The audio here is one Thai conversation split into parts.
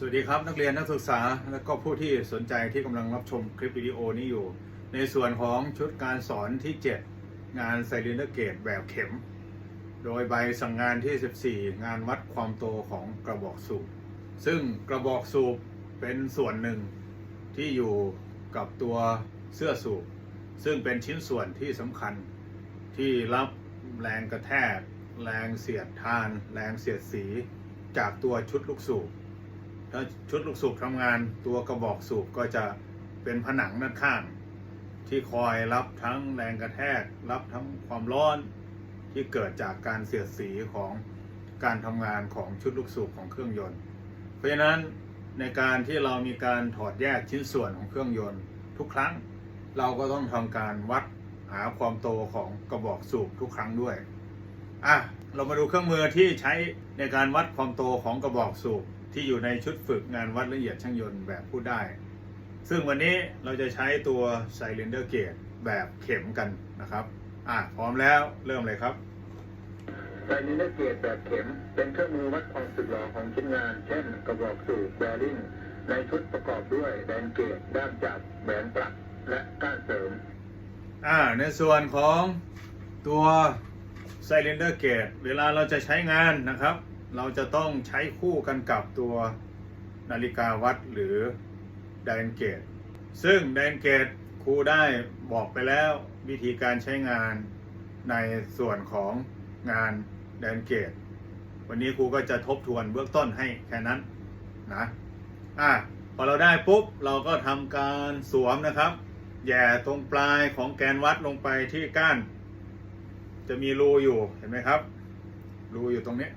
สวัสดีครับนักเรียนนักศึกษาและก็ผู้ที่สนใจที่กำลังรับชมคลิปวิดีโอนี้อยู่ ในส่วนของชุดการสอนที่ 7 งานไซลินเดอร์เกตแบบเข็ม โดยใบสั่งงานที่ 14 งานวัดความโตของกระบอกสูบ ซึ่งกระบอกสูบเป็นส่วนหนึ่งที่อยู่กับตัวเสื้อสูบ ซึ่งเป็นชิ้นส่วนที่สำคัญที่รับแรงกระแทก แรงเสียดทาน แรงเสียดสี จากตัวชุดลูกสูบ ถ้าชุดลูกสูบทำงานตัวกระบอกสูบก็จะเป็นผนังด้านข้าง ที่คอยรับทั้งแรงกระแทก รับทั้งความร้อนที่เกิดจากการเสียดสีของการทำงานของชุดลูกสูบของเครื่องยนต์ เพราะฉะนั้นในการที่เรามีการถอดแยกชิ้นส่วนของเครื่องยนต์ทุกครั้ง เราก็ต้องทำการวัดหาความโตของกระบอกสูบทุกครั้งด้วยอะเรามาดูเครื่องมือที่ใช้ในการวัดความโตของกระบอกสูบ ที่อยู่ในชุดฝึกงานวัดละเอียดช่างยนต์แบบพูดได้ ซึ่งวันนี้เราจะใช้ตัว Cylinder Gauge แบบเข็มกันนะครับ อะพร้อมแล้วเริ่มเลยครับไซลินเดอร์เกตแบบเข็มเป็นเครื่องมือวัดความสึกหรอของชิ้นงาน เช่น กระบอกสูบแบริ่งในชุดประกอบด้วยแดนเกตด้ามจับแหวนปลักและก้านเสริม อ่า ในส่วนของตัว Cylinder Gauge เวลาเราจะใช้งานนะครับ เราจะต้องใช้คู่กันกับตัวนาฬิกาวัดหรือ d i a n Gauge ซึ่ง d i a n Gauge ครูได้บอกไปแล้ววิธีการใช้งานในส่วนของงาน d i a n Gauge วันนี้ครูก็จะทบทวนเบื้องต้นให้แค่นั้นนะอะพอเราได้ปุ๊บเราก็ทำการสวมนะครับแย่ตรงปลายของแกนวัดลงไปที่ก้าน จะมีรูอยู่เห็นไหมครับ รูอยู่ตรงนี้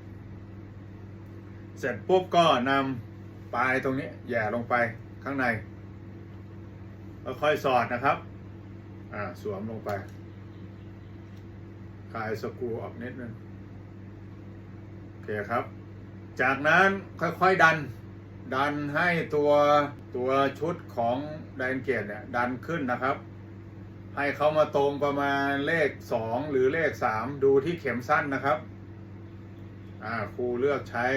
เสร็จปุ๊บก็นำปลายตรงนี้แหย่ลงไปข้างในแล้วค่อยสอดนะครับ อ่า สวมลงไปคลายสกรูออกนิดนึงโอเคครับ จากนั้นค่อยๆดัน ดันให้ตัวตัวชุดของไดนเกตเนี่ยดันขึ้นนะครับ ให้เขามาตรงประมาณเลข 2 หรือเลข 3 ดูที่เข็มสั้นนะครับ อ่าครูเลือกใช้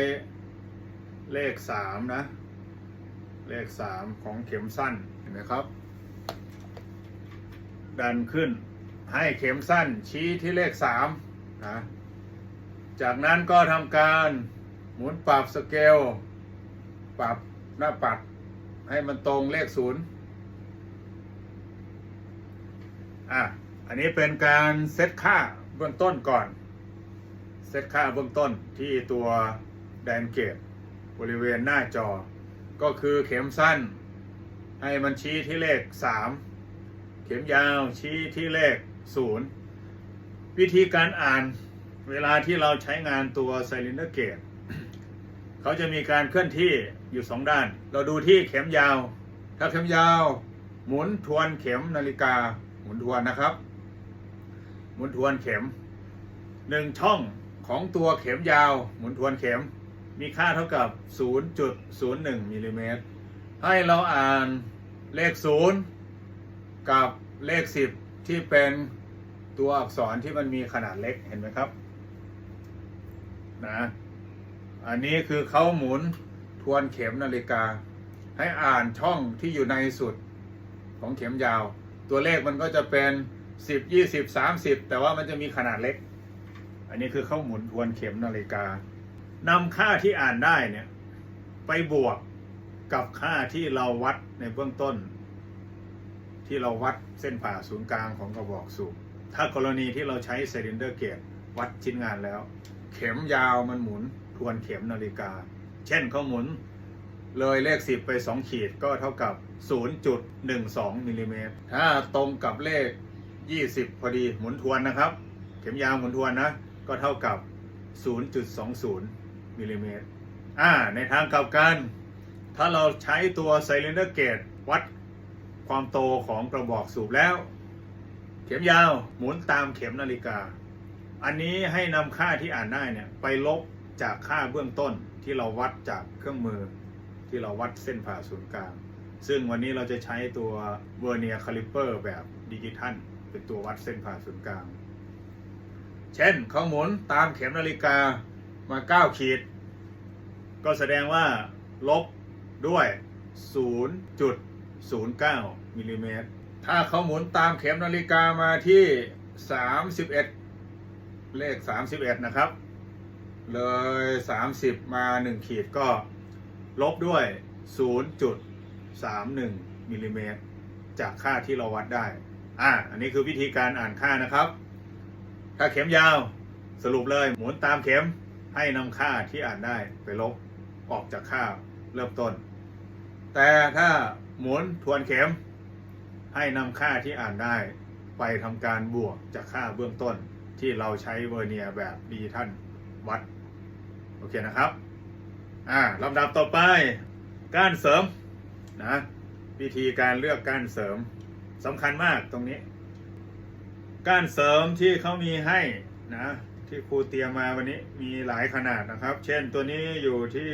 เลข3นะ เลข3ของเข็มสั้นเห็นไหมครับ ดันขึ้นให้เข็มสั้นชี้ที่เลข3นะจากนั้นก็ทำการหมุนปรับสเกล ปรับหน้าปัดให้มันตรงเลขศูนย์อะ อันนี้เป็นการเซตค่าเบื้องต้นก่อน เซตค่าเบื้องต้นที่ตัวแดนเกต บริเวณหน้าจอ ก็คือเข็มสั้น ให้มันชี้ที่เลข 3 เข็มยาวชี้ที่เลข 0 วิธีการอ่านเวลาที่เราใช้งานตัว Cylinder Gauge เขาจะมีการเคลื่อนที่อยู่สองด้าน เราดูที่เข็มยาว ถ้าเข็มยาว หมุนทวนเข็มนาฬิกาหมุนทวนนะครับ หมุนทวนเข็มหนึ่งช่องของตัวเข็มยาว หมุนทวนเข็ม มีค่าเท่ากับ 0.01มิลลิเมตรให้เราอ่านเลข 0 กับเลข 10 ที่เป็นตัวอักษรที่มันมีขนาดเล็กเห็นไหมครับนะอันนี้คือเขาหมุนทวนเข็มนาฬิกา ให้อ่านช่องที่อยู่ในสุดของเข็มยาว ตัวเลขมันก็จะเป็น 10 20 30 แต่ว่ามันจะมีขนาดเล็ก อันนี้คือเขาหมุนทวนเข็มนาฬิกา นำค่าที่อ่านได้เนี่ยไปบวกกับค่าที่เราวัดในเบื้องต้น ที่เราวัดเส้นผ่าศูนย์กลางของกระบอกสูบถ้ากรณีที่เราใช้ไซลินเดอร์เกจวัดชิ้นงานแล้ว เข็มยาวมันหมุนทวนเข็มนาฬิกา เช่นเขาหมุนเลยเลข 10 ไป 2 ขีดก็เท่ากับ 0.12มิลลิเมตรถ้าตรงกับเลข 20 พอดีหมุนทวนนะครับ เข็มยาวหมุนทวนนะ ก็เท่ากับ 0.20 มิลลิเมตรอ่าในทางกลับกัน ถ้าเราใช้ตัว Cylinder Gauge วัดความโตของกระบอกสูบแล้ว เข็มยาวหมุนตามเข็มนาฬิกา อันนี้ให้นำค่าที่อ่านได้เนี่ยไปลบจากค่าเบื้องต้นที่เราวัดจากเครื่องมือที่เราวัดเส้นผ่าศูนย์กลาง ซึ่งวันนี้เราจะใช้ตัวเวอร์เนียคาลิเปอร์แบบดิจิทัลเป็นตัววัดเส้นผ่าศูนย์กลาง เช่นเขาหมุนตามเข็มนาฬิกา มา9ขีด ก็แสดงว่าลบด้วย 0.09มิลลิเมตร ถ้าเขาหมุนตามเข็มนาฬิกามาที่ 31 เลข 31 นะครับ เลย 30 มา 1 ขีดก็ลบด้วย 0.31มิลลิเมตร จากค่าที่เราวัดได้ อ่า อันนี้คือวิธีการอ่านค่านะครับ ถ้าเข็มยาวสรุปเลยหมุนตามเข็ม ให้นำค่าที่อ่านได้ไปลบออกจากค่าเริ่มต้น แต่ถ้าหมุนทวนเข็ม ให้นำค่าที่อ่านได้ไปทำการบวกจากค่าเบื้องต้นที่เราใช้เวอร์เนียแบบดิจิทัลวัด โอเคนะครับ อ่าลำดับต่อไป กานเสริมนะวิธีการเลือกกานเสริมสำคัญมากตรงนี้ กานเสริมที่เขามีให้นะ ที่ครูเตรียมมาวันนี้มีหลายขนาดนะครับ เช่นตัวนี้อยู่ที่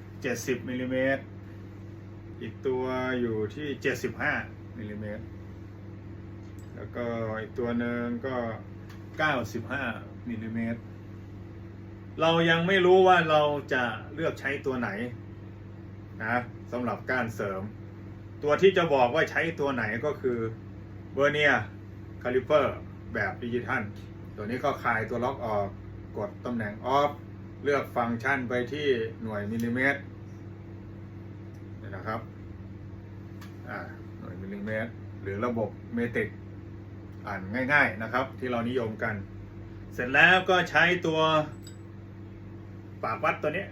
70มิลลิเมตรอีกตัวอยู่ที่ 75มิลลิเมตรแล้วก็อีกตัวหนึ่งก็ 95มิลลิเมตรเรายังไม่รู้ว่าเราจะเลือกใช้ตัวไหนนะสำหรับกานเสริม ตัวที่จะบอกว่าใช้ตัวไหนก็คือเบอร์เนียคาลิเปอร์แบบดิจิทัล ตัวนี้ก็คลายตัวล็อกออก กดตำแหน่งออฟ เลือกฟังก์ชันไปที่หน่วยมิลลิเมตรนี่นะครับ อ่า หน่วยมิลลิเมตร หรือระบบเมตริก อ่านง่าย ๆนะครับ ที่เรานิยมกัน เสร็จแล้วก็ใช้ตัว ปากวัดตัวนี้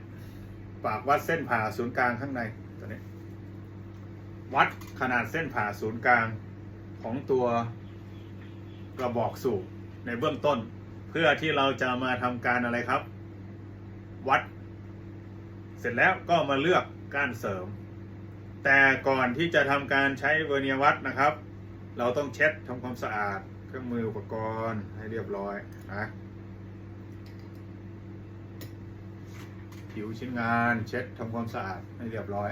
ปากวัดเส้นผ่าศูนย์กลางข้างในตัวนี้ วัดขนาดเส้นผ่าศูนย์กลางของตัวกระบอกสูบ ในเบื้องต้น เพื่อที่เราจะมาทำการอะไรครับ วัด เสร็จแล้วก็มาเลือกก้านเสริม แต่ก่อนที่จะทำการใช้เวอร์เนียวัดนะครับ เราต้องเช็ดทำความสะอาดเครื่องมืออุปกรณ์ให้เรียบร้อยนะผิวชิ้นงานเช็ดทำความสะอาดให้เรียบร้อย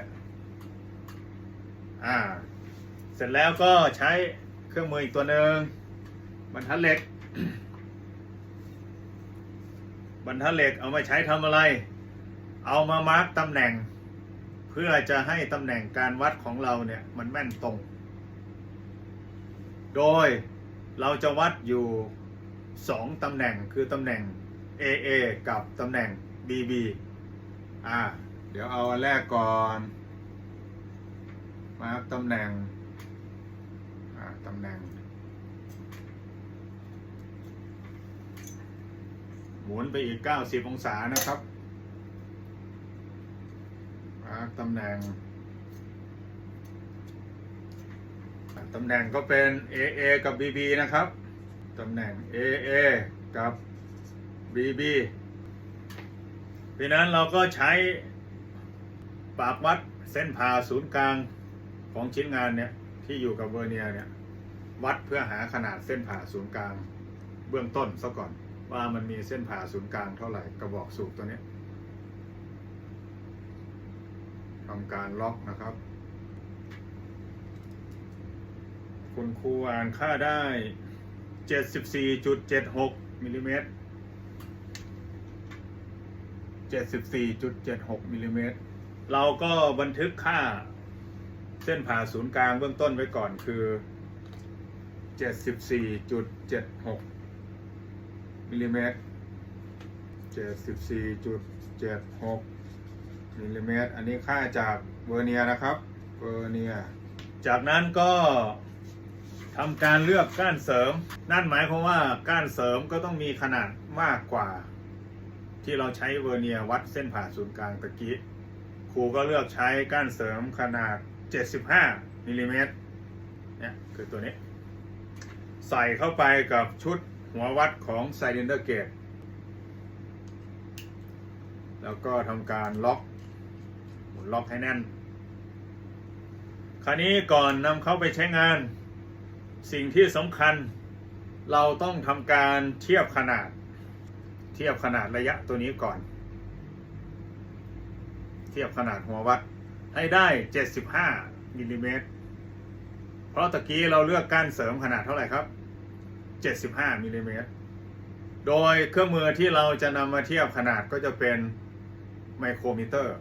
อ่า เสร็จแล้วก็ใช้เครื่องมืออีกตัวหนึ่งบรรทัดเหล็ก บรรทัดเหล็กเอามาใช้ทำอะไร เอามามาร์กตำแหน่ง เพื่อจะให้ตำแหน่งการวัดของเราเนี่ยมันแม่นตรง โดยเราจะวัดอยู่สองตำแหน่งคือตำแหน่ง AA กับตำแหน่ง BB อ่า เดี๋ยวเอาอันแรกก่อน มาร์กตำแหน่ง อ่าตำแหน่ง มุนไปอีก 90 องศานะครับมาตำแหน่ง ตำแหน่งก็เป็น AA กับ BB นะครับ ตำแหน่ง AA กับ BB เพราะนั้นเราก็ใช้ปากวัดเส้นผ่าศูนย์กลางของชิ้นงานเนี่ยที่อยู่กับเวอร์เนียร์เนี่ยวัดเพื่อหาขนาดเส้นผ่าศูนย์กลางเบื้องต้นซะก่อน ว่ามันมีเส้นผ่าศูนย์กลางเท่าไหร่กระบอกสูบตัวนี้ทำการล็อกนะครับ คุณครูอ่านค่าได้ 74.76มิลลิเมตร74.76มิลลิเมตรเราก็บันทึกค่าเส้นผ่าศูนย์กลางเบื้องต้นไว้ก่อนคือ 74.76 มิลลิเมตร74.76มิลลิเมตร อันนี้ค่าจากเวอร์เนียนะครับ เวอร์เนีย จากนั้นก็ทำการเลือกก้านเสริม นั่นหมายความว่าก้านเสริมก็ต้องมีขนาดมากกว่า ที่เราใช้เวอร์เนียวัดเส้นผ่าศูนย์กลางตะกี้ ครูก็เลือกใช้ก้านเสริมขนาด 75มิลลิเมตรเนี่ยคือตัวนี้ ใส่เข้าไปกับชุด หัววัดของ Cylinder Gate แล้วก็ทำการล็อกหมุนล็อกให้แน่น คราวนี้ก่อนนำเข้าไปใช้งาน สิ่งที่สำคัญ เราต้องทำการเทียบขนาด เทียบขนาดระยะตัวนี้ก่อน เทียบขนาดหัววัดให้ได้ 75มิลลิเมตรเพราะตะกี้เราเลือกก้านเสริมขนาดเท่าไหร่ครับ 75มิลลิเมตร โดยเครื่องมือที่เราจะนำมาเทียบขนาดก็จะเป็นไมโครมิเตอร์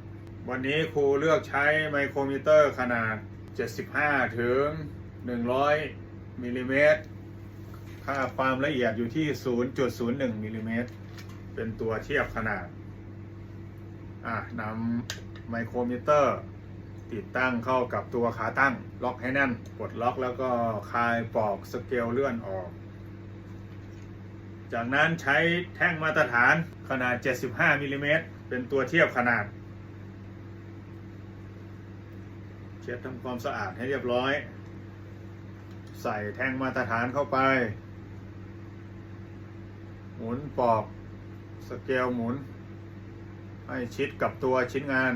วันนี้ครูเลือกใช้ไมโครมิเตอร์ขนาด 75 ถึง 100มิลลิเมตร ค่าความละเอียดอยู่ที่ 0.01มิลลิเมตร เป็นตัวเทียบขนาด อะนำไมโครมิเตอร์ติดตั้งเข้ากับตัวขาตั้ง ล็อกให้แน่น กดล็อกแล้วก็คลายปลอกสเกลเลื่อนออก จากนั้นใช้แท่งมาตรฐานขนาด 75มิลลิเมตรเป็นตัวเทียบขนาด เช็ดทำความสะอาดให้เรียบร้อย ใส่แท่งมาตรฐานเข้าไป หมุนปอก สเกลหมุน ให้ชิดกับตัวชิ้นงาน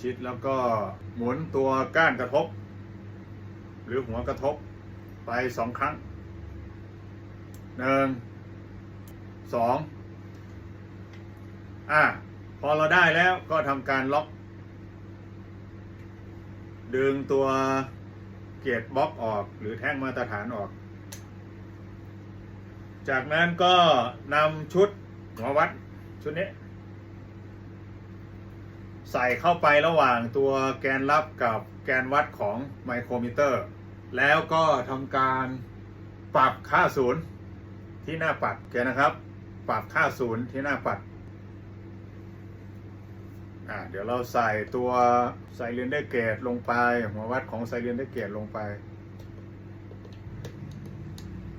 ชิดแล้วก็หมุนตัวก้านกระทบ หรือหัวกระทบไปสองครั้ง หนึ่งสองอะพอเราได้แล้วก็ทำการล็อก ดึงตัวเกียร์บล็อกออกหรือแท่งมาตรฐานออก จากนั้นก็นำชุดหัววัดชุดนี้ ใส่เข้าไประหว่างตัวแกนรับกับแกนวัดของไมโครมิเตอร์ แล้วก็ทำการปรับค่าศูนย์ ที่หน้าปัดแกนะครับ ปรับค่าศูนย์ที่หน้าปัดอ่าเดี๋ยวเราใส่ตัวไซเรนเดอร์เกตลงไป หัววัดของไซเรนเดอร์เกตลงไป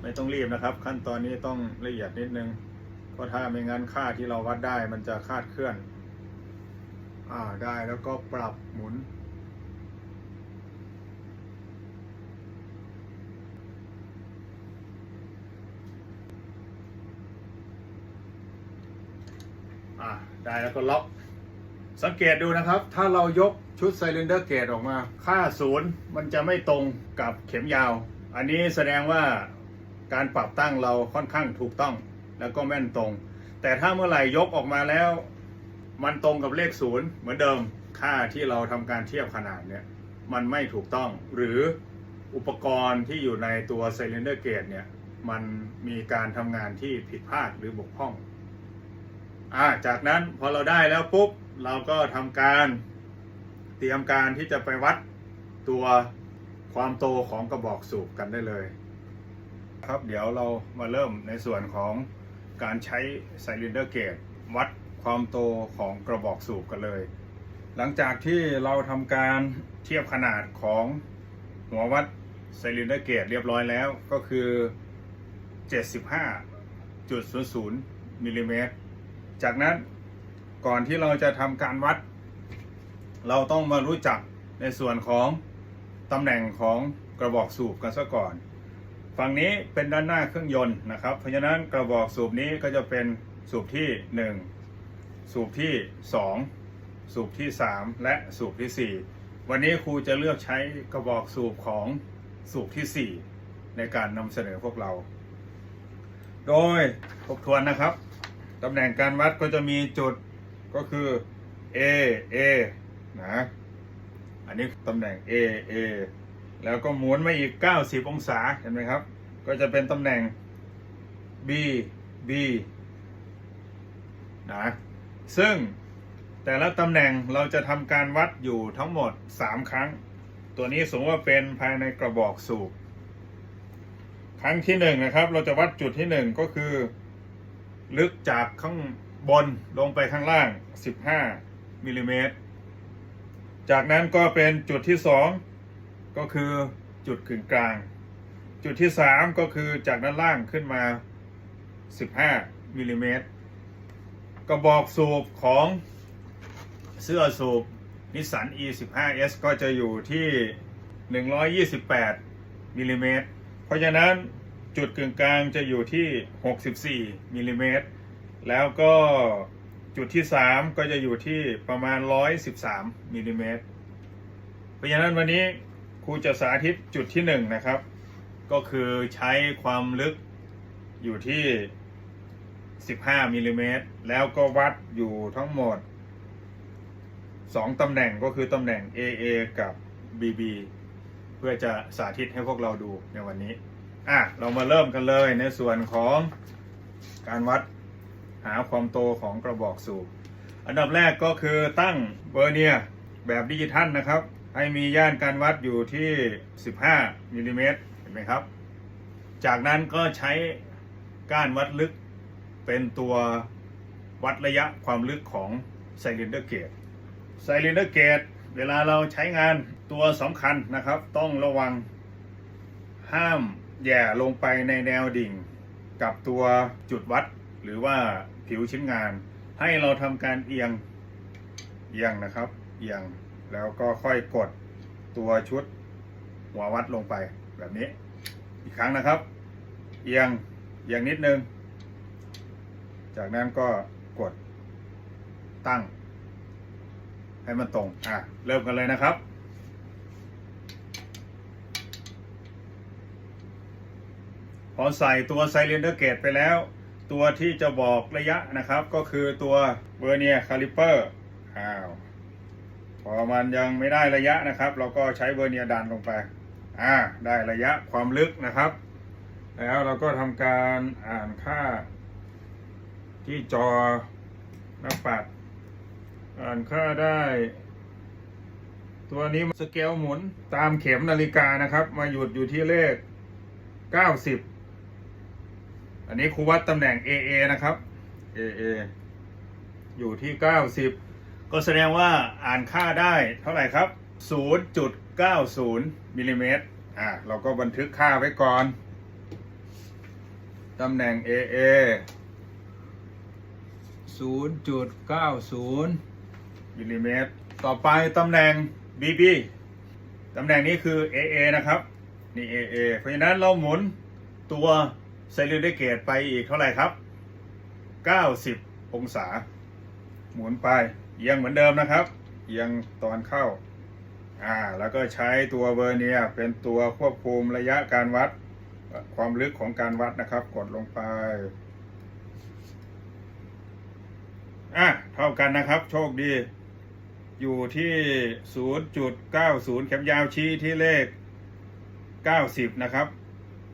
ไม่ต้องรีบนะครับ ขั้นตอนนี้ต้องละเอียดนิดนึง เพราะถ้าไม่งั้นค่าที่เราวัดได้มันจะคาดเคลื่อน อ่าได้แล้วก็ปรับหมุน ได้แล้วก็ล็อก สังเกตดูนะครับ ถ้าเรายกชุดไซเลนเดอร์เกตออกมา ค่าศูนย์มันจะไม่ตรงกับเข็มยาว อันนี้แสดงว่าการปรับตั้งเราค่อนข้างถูกต้องแล้วก็แม่นตรง แต่ถ้าเมื่อไหร่ยกออกมาแล้ว มันตรงกับเลขศูนย์เหมือนเดิมค่าที่เราทำการเทียบขนาดเนี่ยมันไม่ถูกต้องหรืออุปกรณ์ที่อยู่ในตัวไซเลนเดอร์เกตเนี่ยมันมีการทำงานที่ผิดพลาดหรือบกพร่อง อ่าจากนั้นพอเราได้แล้วปุ๊บเราก็ทำการเตรียมการที่จะไปวัดตัวความโตของกระบอกสูบกันได้เลย ครับเดี๋ยวเรามาเริ่มในส่วนของการใช้ไซลินเดอร์เกตวัดความโตของกระบอกสูบกันเลย หลังจากที่เราทำการเทียบขนาดของหัววัดไซลินเดอร์เกตเรียบร้อยแล้วก็คือ 75.00มิลลิเมตร จากนั้นก่อนที่เราจะทำการวัด เราต้องมารู้จักในส่วนของตำแหน่งของกระบอกสูบกันซะก่อน ฝั่งนี้เป็นด้านหน้าเครื่องยนต์นะครับ เพราะฉะนั้นกระบอกสูบนี้ก็จะเป็นสูบที่ 1 สูบที่ 2 สูบที่ 3 และสูบที่ 4 วันนี้ครูจะเลือกใช้กระบอกสูบของสูบที่ 4 ในการนำเสนอพวกเรา โดยทบทวนนะครับ ตำแหน่งการวัดก็จะมีจุดก็คือ A A นะ อันนี้ตำแหน่ง A A แล้วก็หมุนมาอีก 90 องศา เห็นไหมครับ ก็จะเป็นตำแหน่ง B B นะ ซึ่งแต่ละตำแหน่งเราจะทำการวัดอยู่ทั้งหมด 3 ครั้ง ตัวนี้สมมติว่าเป็นภายในกระบอกสูบ ครั้งที่ 1 นะครับ เราจะวัดจุดที่ 1 ก็คือ ลึกจากข้างบนลงไปข้างล่าง 15มิลลิเมตร จากนั้นก็เป็นจุดที่ 2 ก็คือจุดกึ่งกลาง จุดที่ 3 ก็คือจากด้านล่างขึ้นมา 15มิลลิเมตรกระบอกสูบของเสื้อสูบนิสสัน E15S ก็จะอยู่ที่ 128มิลลิเมตรเพราะฉะนั้น จุดกึ่งกลางจะอยู่ที่ 64มิลลิเมตรแล้วก็จุดที่ 3 ก็จะอยู่ที่ประมาณ 113มิลลิเมตรเพราะฉะนั้นวันนี้ครูจะสาธิตจุดที่ 1 นะครับ ก็คือใช้ความลึกอยู่ที่ 15มิลลิเมตรแล้วก็วัดอยู่ทั้งหมด 2ตำแหน่งก็คือตำแหน่ง AA กับ BB เพื่อจะสาธิตให้พวกเราดูในวันนี้ อะเรามาเริ่มกันเลยในส่วนของการวัดหาความโตของกระบอกสูบ อันดับแรกก็คือตั้งเวอร์เนียแบบดิจิทัลนะครับ ให้มีย่านการวัดอยู่ที่ 15มิลลิเมตรเห็นไหมครับ จากนั้นก็ใช้ก้านวัดลึกเป็นตัววัดระยะความลึกของไซลินเดอร์เกตไซลินเดอร์เกตเวลาเราใช้งานตัวสำคัญนะครับ ต้องระวังห้าม แย่ลงไปในแนวดิ่ง กับตัวจุดวัด หรือว่าผิวชิ้นงาน ให้เราทำการเอียงเอียงนะครับ เอียงแล้วก็ค่อยกดตัวชุดหัววัดลงไปแบบนี้ อีกครั้งนะครับ เอียงเอียงนิดนึง จากนั้นก็กดตั้ง ให้มันตรงอะเริ่มกันเลยนะครับ พอใส่ตัวไซเรนเดอร์เกตไปแล้ว ตัวที่จะบอกระยะนะครับ ก็คือตัวเวอร์เนียคาลิเปอร์อ้าวพอมันยังไม่ได้ระยะนะครับ เราก็ใช้เวอร์เนียดันลงไปอ่าได้ระยะความลึกนะครับ แล้วเราก็ทำการอ่านค่า ที่จอหน้าปัดอ่านค่าได้ ตัวนี้สเกลหมุนตามเข็มนาฬิกานะครับ มาหยุดอยู่ที่เลข 90 อันนี้ครูวัดตำแหน่ง AA นะครับ AA อยู่ที่ 90 ก็แสดงว่าอ่านค่าได้เท่าไหร่ครับ 0.90มิลลิเมตรอ่าเราก็บันทึกค่าไว้ก่อน ตำแหน่ง AA 0.90มิลลิเมตร ต่อไปตำแหน่ง BB ตำแหน่งนี้คือ AA นะครับ นี่ AA เพราะฉะนั้นเราหมุนตัว ไซเรนเดเกตไปอีกเท่าไหร่ครับ 90 องศา หมุนไปเอียงเหมือนเดิมนะครับเอียงตอนเข้าอ่าแล้วก็ใช้ตัวเวอร์เนียเป็นตัวควบคุมระยะการวัด ความลึกของการวัดนะครับ กดลงไปอะเท่ากันนะครับ โชคดี อยู่ที่ 0.90เข็มยาวชี้ที่เลข 90 นะครับ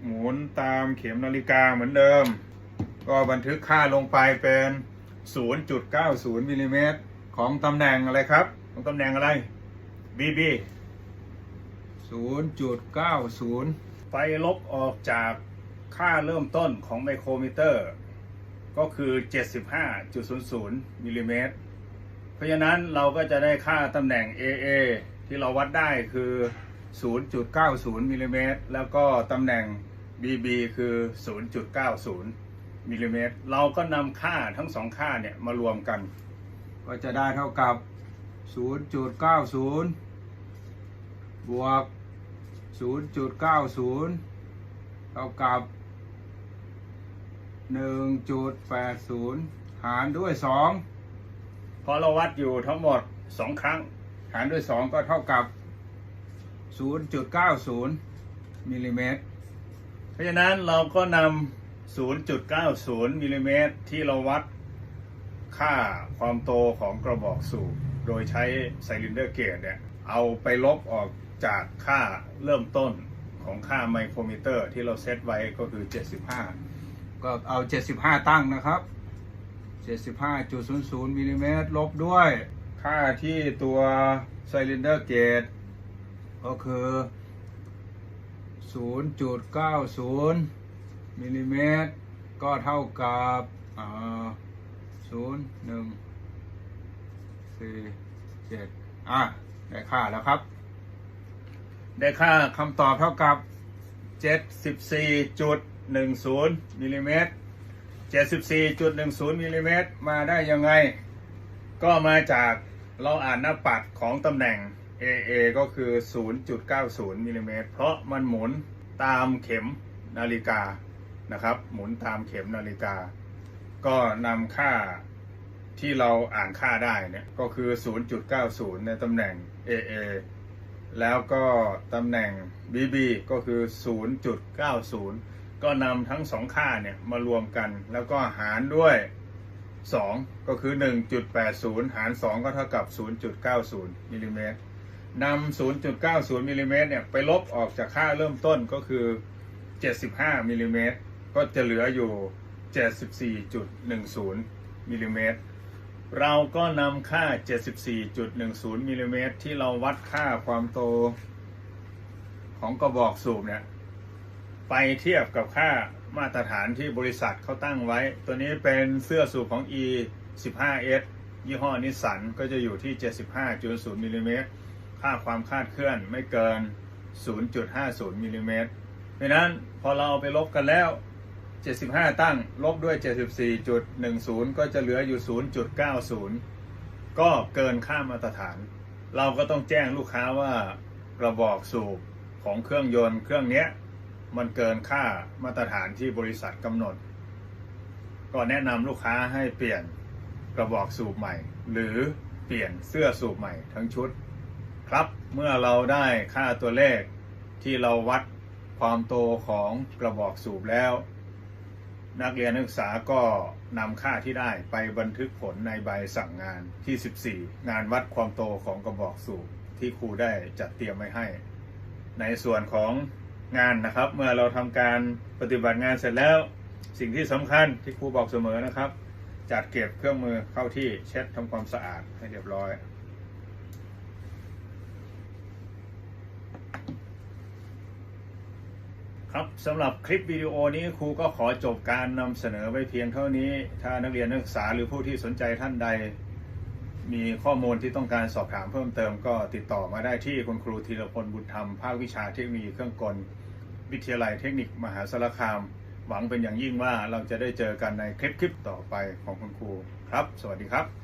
หมุนตามเข็มนาฬิกาเหมือนเดิม ก็บันทึกค่าลงไปเป็น 0.90มิลลิเมตรของตำแหน่งอะไรครับ ของตำแหน่งอะไร BB 0.90ไฟลบออกจากค่าเริ่มต้นของไมโครมิเตอร์ ก็คือ 75.00มิลลิเมตรเพราะฉะนั้นเราก็จะได้ค่าตำแหน่ง AA ที่เราวัดได้คือ 0.90มิลลิเมตรแล้วก็ตำแหน่ง BB คือ 0.90มิลลิเมตรเราก็นำค่าทั้งสองค่าเนี่ยมารวมกัน ก็จะได้เท่ากับ 0.90 บวก 0.90 เท่ากับ 1.80 หารด้วย2พอเราวัดอยู่ทั้งหมด 2 ครั้ง หารด้วย 2 ก็เท่ากับ 0.90 มิลลิเมตร เพราะฉะนั้นเราก็นำ 0.90 มิลลิเมตรที่เราวัดค่าความโตของกระบอกสูบ โดยใช้ไซลินเดอร์เกจเนี่ย เอาไปลบออกจากค่าเริ่มต้นของค่าไมโครมิเตอร์ที่เราเซตไว้ก็คือ 75 ก็เอา 75 ตั้งนะครับ 75.00มิลลิเมตรลบด้วย ค่าที่ตัวไซลินเดอร์เกจก็คือ 0.90มิลลิเมตรก็เท่ากับอ่า0 1 4 7อะ ได้ค่าแล้วครับ ได้ค่าคำตอบเท่ากับ74.10มิลลิเมตร74.10มิลลิเมตรมาได้ยังไง ก็มาจากเราอ่านหน้าปัดของตำแหน่ง AA ก็คือ 0.90มิลลิเมตรเพราะมันหมุนตามเข็มนาฬิกานะครับ หมุนตามเข็มนาฬิกา ก็นำค่าที่เราอ่านค่าได้เนี่ยก็คือ 0.90 ในตำแหน่ง AA แล้วก็ตำแหน่ง BB ก็คือ 0.90 ก็นำทั้งสองค่าเนี่ยมารวมกัน แล้วก็หารด้วย 2 ก็คือ 1.80 หาร 2 ก็เท่ากับ 0.90มิลลิเมตร นำ 0.90มิลลิเมตรเนี่ยไปลบออกจากค่าเริ่มต้นก็คือ 75มิลลิเมตรก็จะเหลืออยู่ 74.10มิลลิเมตรเราก็นำค่า 74.10มิลลิเมตรที่เราวัดค่าความโตของกระบอกสูบเนี่ยไปเทียบกับค่ามาตรฐานที่บริษัทเขาตั้งไว้ ตัวนี้เป็นเสื้อสูบของ E 15S ยี่ห้อนิสสันก็จะอยู่ที่ 75.0มิลลิเมตร ค่าความคาดเคลื่อนไม่เกิน 0.50มิลลิเมตรเพราะนั้นพอเราเอาไปลบกันแล้ว 75 ตั้งลบด้วย 74.10 ก็จะเหลืออยู่ 0.90 ก็เกินค่ามาตรฐาน เราก็ต้องแจ้งลูกค้าว่ากระบอกสูบของเครื่องยนต์เครื่องนี้มันเกินค่ามาตรฐานที่บริษัทกำหนด ก็แนะนำลูกค้าให้เปลี่ยนกระบอกสูบใหม่ หรือเปลี่ยนเสื้อสูบใหม่ทั้งชุด ครับเมื่อเราได้ค่าตัวเลขที่เราวัดความโตของกระบอกสูบแล้ว นักเรียนนักศึกษาก็นำค่าที่ได้ไปบันทึกผลในใบสั่งงานที่ 14 งานวัดความโตของกระบอกสูบที่ครูได้จัดเตรียมไว้ให้ ในส่วนของงานนะครับ เมื่อเราทำการปฏิบัติงานเสร็จแล้ว สิ่งที่สำคัญที่ครูบอกเสมอนะครับ จัดเก็บเครื่องมือเข้าที่เช็ดทำความสะอาดให้เรียบร้อย ครับ สำหรับคลิปวิดีโอนี้ครูก็ขอจบการนำเสนอไว้เพียงเท่านี้ ถ้านักเรียนนักศึกษาหรือผู้ที่สนใจท่านใด มีข้อมูลที่ต้องการสอบถามเพิ่มเติมก็ติดต่อมาได้ที่คุณครูธีรพลบุญธรรม ภาควิชาเทคโนโลยีเครื่องกล วิทยาลัยเทคนิคมหาสารคาม หวังเป็นอย่างยิ่งว่าเราจะได้เจอกันในคลิปคลิปต่อไปของคุณครูครับ สวัสดีครับ